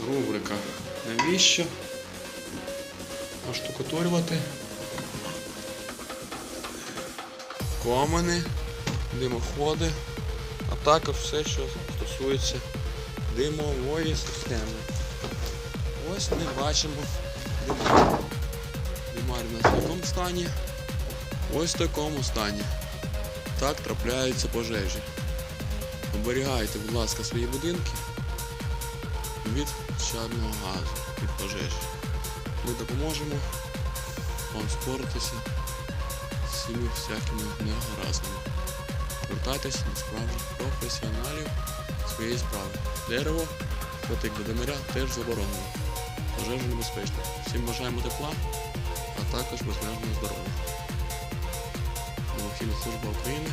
Рубрика. Навіщо оштукатурювати комини, димоходи, а також все, що стосується димової системи. Ось ми бачимо димар. Димар у нас стані. Ось в такому стані. Так трапляються пожежі. Оберігайте, будь ласка, свої будинки від чадного газу, від пожежі. Ми допоможемо вам споритися з цими всякими негаразними. Звертайтеся до справжніх професіоналів своєї справи. Дерево, потик до димаря теж заборонено. Пожежа небезпечна. Всім бажаємо тепла, а також безмежного здоров'я. Служба України